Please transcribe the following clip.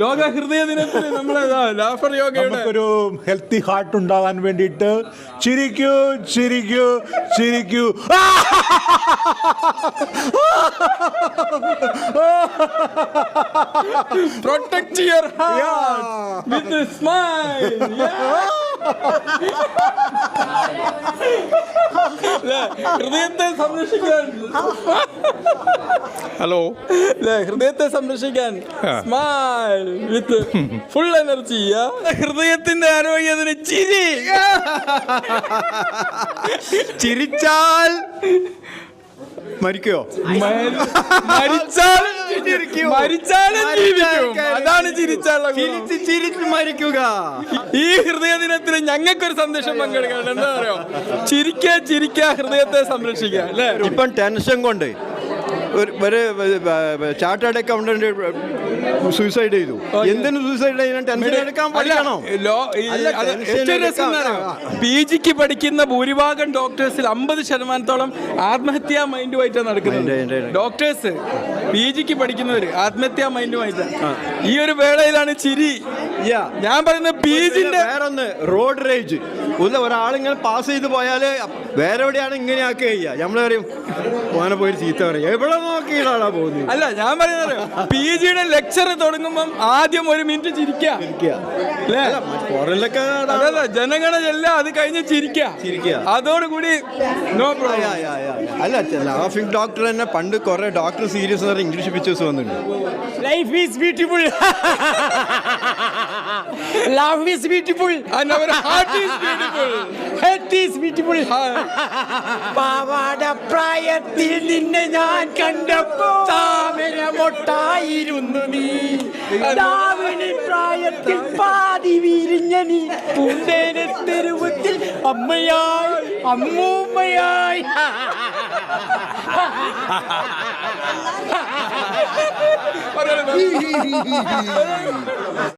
ലോക ഹൃദയ ദിനത്തിൽ നമ്മളെ ലാഫർ യോഗയുടെ നമുക്കൊരു ഹെൽത്തി ഹാർട്ട് ഉണ്ടാകാൻ വേണ്ടിയിട്ട് ചിരിക്കൂ ചിരിക്കൂ ചിരിക്കൂ! Protect your heart with smile ഹൃദയത്തെ സംരക്ഷിക്കാൻ. ഹലോ ഹൃദയത്തെ സംരക്ഷിക്കാൻ സ്മൈൽ വിത്ത് ഫുൾ എനർജി ഹൃദയത്തിന്റെ ആരോഗ്യത്തിന് ചിരി. ചിരിച്ചാൽ മരിക്കോ. മരി- മരിച്ചാലും ചിരിക്കും. മരിച്ചാലും ജീവിക്കും അതാണ് ചിരിച്ച് മരിക്കുക. ഈ ഹൃദയ ദിനത്തിൽ ഞങ്ങൾക്കൊരു സന്ദേശം പങ്കെടുക്കാൻ എന്താ പറയാ ചിരിക്കാ ചിരിക്കാ ഹൃദയത്തെ സംരക്ഷിക്കുക അല്ലേ? ഇപ്പം ടെൻഷൻ കൊണ്ട് ഒരു ചാർട്ടേഡ് അക്കൗണ്ടന്റ് സൂയിസൈഡ് ചെയ്തു. എന്തിനു സൂയിസൈഡ് ചെയ്യാൻ ടെൻഷൻ എടുക്കാൻ പഠിക്കണം? പി ജിക്ക് പഠിക്കുന്ന ഭൂരിഭാഗം ഡോക്ടേഴ്സിൽ അമ്പത് ശതമാനത്തോളം ആത്മഹത്യാ മൈൻഡുമായിട്ടാണ് നടക്കുന്നത്. ഡോക്ടേഴ്സ് പി ജിക്ക് പഠിക്കുന്നവര് ആത്മഹത്യാ മൈൻഡുമായിട്ടാണ് ഈ ഒരു വേളയിലാണ് ചിരി. ഞാൻ പറയുന്നത് ബീജിന്റെ ജിന്റെ വേറൊന്ന് റോഡ് റേജ് ഒന്ന് ഒരാളിങ്ങനെ പാസ് ചെയ്ത് പോയാൽ വേറെ എവിടെയാണ് ഇങ്ങനെ ആക്കുക ചെയ്യുക? നമ്മൾ പറയും ഓനെ പോയി ചീത്ത പറയും. എവിടെ നോക്കിയിട്ടാണ് പോകുന്നത്? അല്ല ഞാൻ പറയുന്നത് പി ജിയുടെ ലെക്ചർ തുടങ്ങുമ്പം ആദ്യം ഒരു മിനിറ്റ് ചിരിക്കുക. ജനങ്ങളെ ഫോറിനിലൊക്കെ ജനഗണജല്ല അത് കഴിഞ്ഞ് ചിരിക്കുക. ചിരിക്കുക. അതോടുകൂടി നോ പ്രോബ്ലം അല്ല ലാഫിംഗ് ഡോക്ടർ തന്നെ പണ്ട് കുറെ ഡോക്ടർ സീരിയസ് എന്ന് ഇംഗ്ലീഷ് പിക്ചേഴ്സ് വന്നിട്ടുണ്ട്. Life is beautiful love is beautiful And our heart is beautiful. Head is beautiful പാവാട പ്രായത്തിൽ നിന്നെ ഞാൻ കണ്ടപ്പോ താമര മൊട്ടായിരുന്നു നീ. ദാവിണി പ്രായത്തിൽ പാതി വിരിഞ്ഞ നീ. പൂന്തേന തെരുവത്തിൽ അമ്മയായി അമ്മൂമ്മയായി.